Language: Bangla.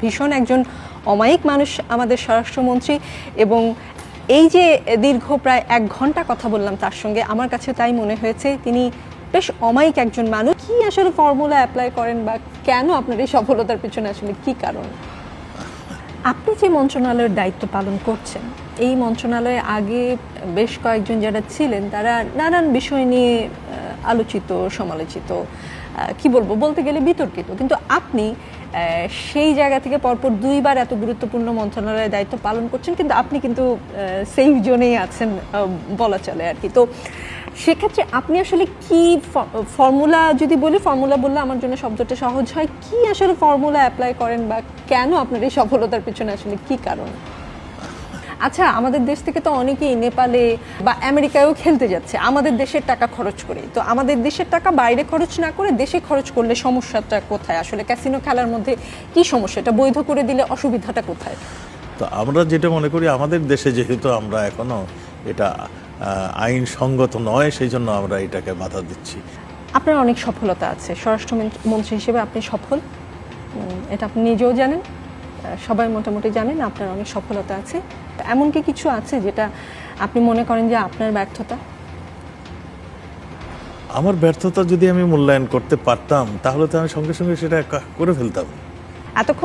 ভীষণ একজন অমায়িক মানুষ আমাদের স্বরাষ্ট্রমন্ত্রী এবং এই যে দীর্ঘ প্রায় এক ঘণ্টা কথা বললাম তার সঙ্গে, আমার কাছে তাই মনে হয়েছে তিনি বেশ অমায়িক একজন মানুষ। কি আসলে ফর্মুলা অ্যাপ্লাই করেন বা কেন আপনার এই সফলতার পিছনে আসলে কি কারণ? আপনি যে মন্ত্রণালয়ের দায়িত্ব পালন করছেন, এই মন্ত্রণালয়ে আগে বেশ কয়েকজন যারা ছিলেন তারা নানান বিষয় নিয়ে আলোচিত, সমালোচিত কি বলব, বলতে গেলে বিতর্কিত। কিন্তু আপনি সেই জায়গা থেকে পরপর দুইবার এত গুরুত্বপূর্ণ মন্ত্রণালয়ের দায়িত্ব পালন করছেন, কিন্তু আপনি কিন্তু সেফ জোনেই আছেন বলা চলে আর কি। তো সেক্ষেত্রে আপনি আসলে কি ফর্মুলা যদি বলি ফর্মুলা বললে আমার জন্য শব্দটা সহজ হয়, কি আসলে ফর্মুলা অ্যাপ্লাই করেন বা কেন আপনার এই সফলতার পিছনে আসলে কি কারণ? আচ্ছা আমাদের দেশ থেকে তো অনেকেই নেপালে বা আমেরিকায়ও খেলতে যাচ্ছে। আমাদের দেশের টাকা খরচ করে তো আমাদের দেশের টাকা বাইরে খরচ না করে দেশে খরচ করলে সমস্যাটা কোথায়? আসলে ক্যাসিনো খেলার মধ্যে কি সমস্যা? এটা বৈধ করে দিলে অসুবিধাটা কোথায়? তো আমরা যেটা মনে করি আমাদের দেশে যেহেতু আমরা এখনও এটা আইন সঙ্গত নয় সেই জন্য আমরা এটাকে বাধা দিচ্ছি। আপনার অনেক সফলতা আছে। স্বরাষ্ট্রমন্ত্রী হিসেবে আপনি সফল। এটা আপনি নিজেও জানেন। সবাই মোটামুটি জানেন আপনার অনেক সফলতা আছে। এমন কি কিছু আছে যেটা আপনি মনে করেন যে আপনার ব্যর্থতা? আমার ব্যর্থতা যদি আমি মূল্যায়ন করতে পারতাম তাহলে তো আমি সঙ্গে সঙ্গে সেটা করে ফেলতাম। এতক্ষণ